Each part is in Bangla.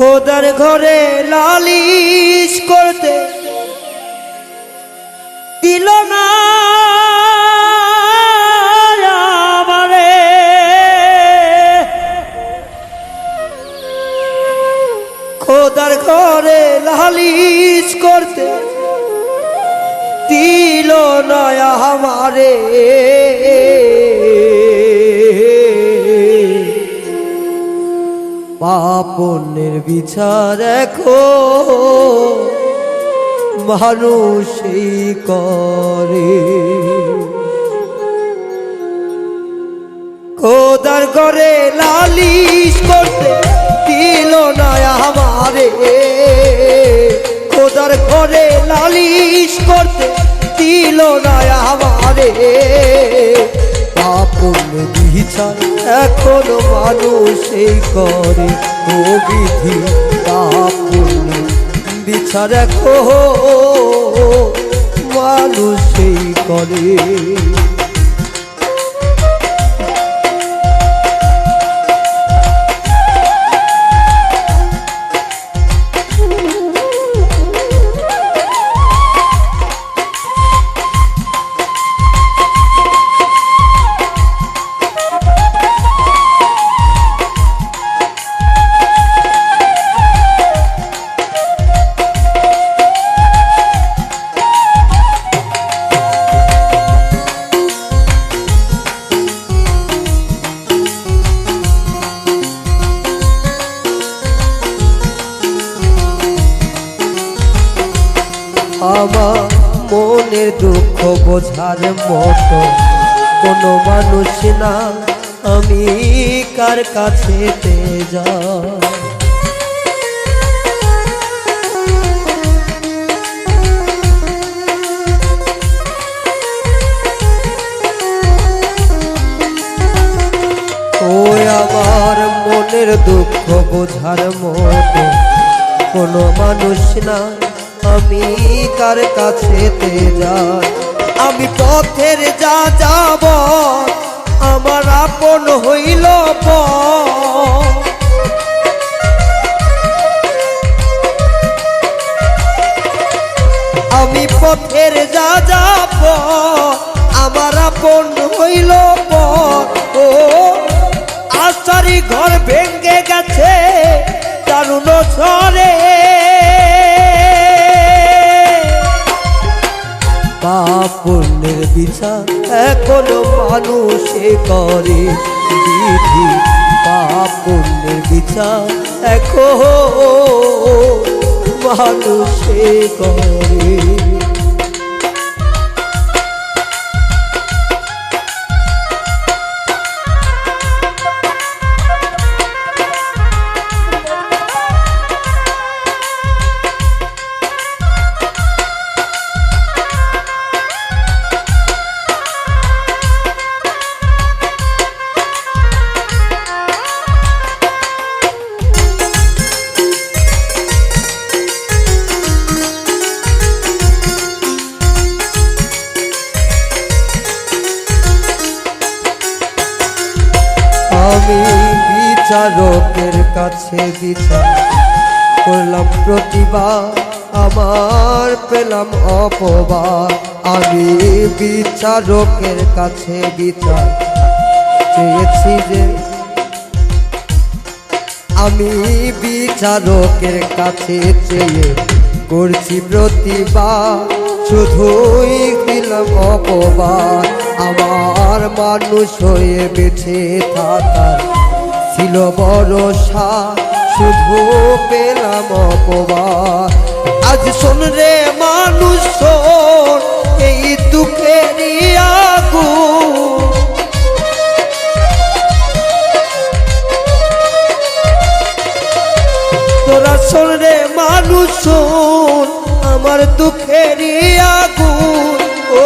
খোদার ঘরে লালিশ করতে দিল না। খোদার ঘরে লালিশ করতে দিল না আমারে। পাপনের বিচার দেখো। মানুষই করে। খোদার করে লালিশ করতে দিল না আমারে। খোদার ঘরে লালিশ করতে দিল না আমারে। পাপন বিচার এখনও মানুষই করে। ও বিধি পাপন বিচার এখো মানুষই করে। আমার মনের দুঃখ বোঝার মতো কোনো মানুষ না। আমি কার কাছে যা আমার মনের দুঃখ বোঝার মতো কোনো মানুষ না। আমি কার কাছে যাই আমি পথের যা যাব, আমার আপন হইল পথ। আমি পথের যা যাব, আমার আপন হইল। ও আশারি ঘর ভেঙ্গে গেছে, দারুণ ঝরে পাপনের বিচার এখনও মানুষে করে। বিধি পুণ্যের বিচার এখন মানুষে করে। আমি বিচারকের কাছে বিচার করলাম প্রতিবার আমার পেলাম অপবাদ। আমি বিচারকের কাছে বিচার চেয়েছি যে আমি বিচারকের কাছে চেয়ে করছি প্রতিবাদ। শুধুই দিলাম অপবাদ। মানুষ হয়ে বেঁচে থাকার ছিল ভরসা শুধু পেলাম অপবাদ। আজ শোন রে মানুষ এই দুঃখেরই আগুন। তোরা শোন রে মানুষ আমার দুঃখেরই আগুন। ও,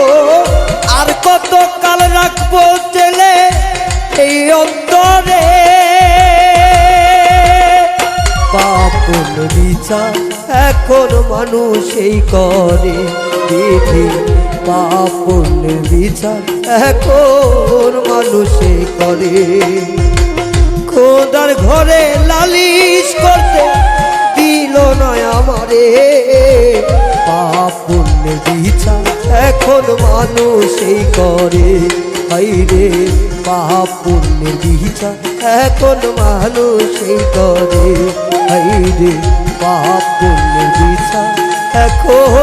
আর কত রাখব জেলে এই অন্তরে। পাপন বিচার এখন মানুষই করে। বিধি পাপন বিচার এখন মানুষই করে। খোদার ঘরে লালিশ করতে পাপ এখন মানুষই করে হাইরে পাপ পুণ্যের বিচার। এখন মানুষই করে হাইরে পাপ পুণ্যের বিচার। এখন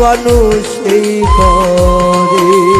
মানুষই করে।